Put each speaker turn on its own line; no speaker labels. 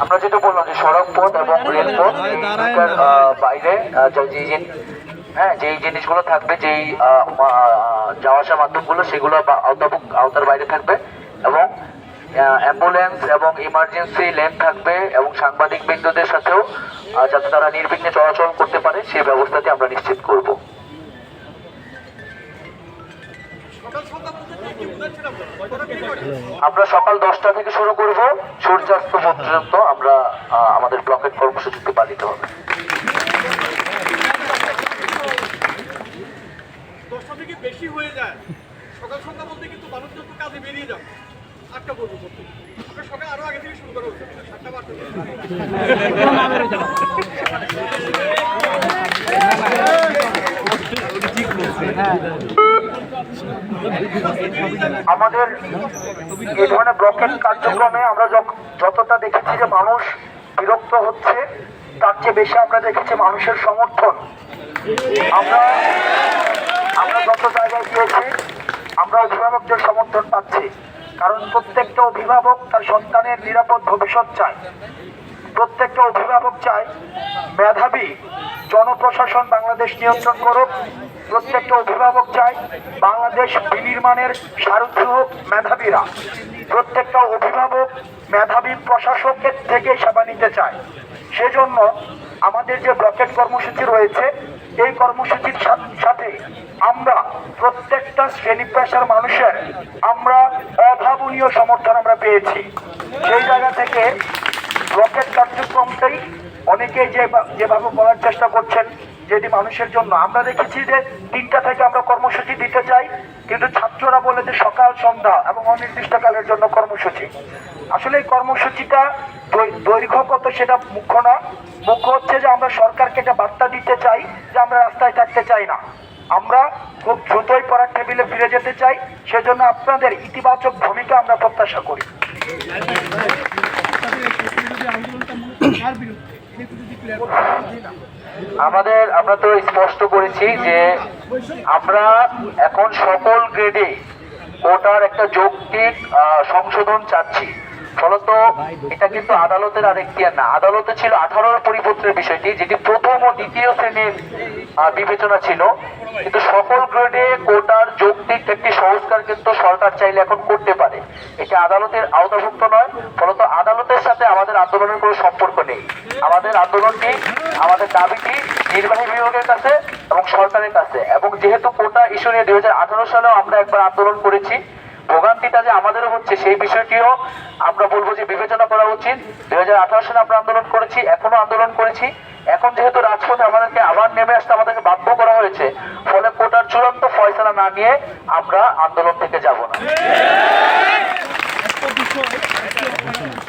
আমরা যেটা বললাম যে সড়ক পথ এবং রেলপথ বাইরে যে- হ্যাঁ যেই জিনিসগুলো থাকবে যেই যাওয়া আসার মাধ্যমগুলো সেগুলো আওতাভুক্ত আওতার বাইরে থাকবে এবং অ্যাম্বুলেন্স এবং ইমার্জেন্সি লেন থাকবে এবং সাংবাদিক বৃন্দদের সাথেও যাতে তারা নির্বিঘ্নে চলাচল করতে পারে সেই ব্যবস্থাটি আমরা নিশ্চিত করব। আমরা সকাল দশটা থেকে শুরু করব। সূর্যাস্ত পর্যন্ত আমরা আমাদের ব্লকের কর্মসূচিতে পালিত হবে।
দশটা থেকে বেশি হয়ে যায়। সকাল সন্ধ্যা বলতে কিন্তু মানুষ যত কাজে বেরিয়ে যাবে। আটটা পর্যন্ত আপনার সকাল আরও আগে থেকে শুরু করা উচিত সাতটা বারোটা
আমাদের এই ধরনের ব্লকের কার্যক্রমে আমরা যতটা দেখেছি যে মানুষ বিরক্ত হচ্ছে, তার চেয়ে বেশি আমরা দেখেছি মানুষের সমর্থন। আমরা আমরা যত জায়গায় গিয়েছি আমরা অভিভাবকদের সমর্থন পাচ্ছি। কারণ প্রত্যেকটা অভিভাবক তার সন্তানের নিরাপদ ভবিষ্যৎ চায়। প্রত্যেকটা অভিভাবক চায় মেধাবী জনপ্রশাসন বাংলাদেশ নিয়ন্ত্রণ করুক। প্রত্যেকটা অভিভাবক চায় বাংলাদেশ বিনির্মাণের সারথি হোক মেধাবীরা। প্রত্যেকটা অভিভাবক, মেধাবী প্রশাসকের থেকে সেবা নিতে চায়। সেজন্য আমাদের যে ব্লকেট কর্মসূচি রয়েছে, এই কর্মসূচির সাথে আমরা প্রত্যেকটা শ্রেণি পেশার মানুষের আমরা অভাবনীয় সমর্থন আমরা পেয়েছি। সেই জায়গা থেকে রকেট কার্যক্রমটাই অনেকেই যে যেভাবে বলার চেষ্টা করছেন যেটি মানুষের জন্য। আমরা দেখেছি যে তিনটা থেকে আমরা কর্মসূচি দিতে চাই, কিন্তু ছাত্ররা বলে যে সকাল, সন্ধ্যা এবং অনির্দিষ্টকালের জন্য কর্মসূচি। আসলে এই কর্মসূচিটা দৈর্ঘ্য কত সেটা মুখ্য না। মুখ্য হচ্ছে যে আমরা সরকারকে একটা বার্তা দিতে চাই যে আমরা রাস্তায় থাকতে চাই না। আমরা খুব দ্রুতই পড়ার টেবিলে ফিরে যেতে চাই। সেজন্য আপনাদের ইতিবাচক ভূমিকা আমরা প্রত্যাশা করি। আমাদের, আমরা তো স্পষ্ট করেছি যে আমরা এখন সকল গ্রেডে কোটার একটা যৌক্তিক সংশোধন চাচ্ছি। ফলত এটা কিন্তু আদালতের আর এখতিয়ার না। আদালতে ছিল আঠারোর পরিপত্রের বিষয়টি, যেটি প্রথম ও দ্বিতীয় শ্রেণির বিবেচনা ছিল। কিন্তু সকল গ্রেডে কোটার যৌক্তিক একটি সংস্কার কিন্তু সরকার চাইলে এখন করতে পারে। এটা আদালতের আওতাভুক্ত নয়, ফলত সাথে আমাদের আন্দোলনের কোনো সম্পর্ক নেই। আমাদের আন্দোলনটি আমাদের দাবিটি নির্বাহী বিভাগের কাছে এবং সরকারের কাছে। এবং যেহেতু কোটা ইস্যু নিয়ে দুই সালেও আমরা একবার আন্দোলন করেছি, ভোগান্তিটা যে আমাদেরও হচ্ছে সেই বিষয়টিও আমরা বলব যে বিবেচনা করা উচিত। দুই হাজার আঠারো সালে আমরা আন্দোলন করেছি এখনও আন্দোলন করেছি। এখন যেহেতু রাজপথে আমাদেরকে আবার নেমে আসতে আমাদেরকে বাধ্য করা হয়েছে, ফলে কোটার চূড়ান্ত ফয়সলা না নিয়ে আমরা আন্দোলন থেকে যাব না।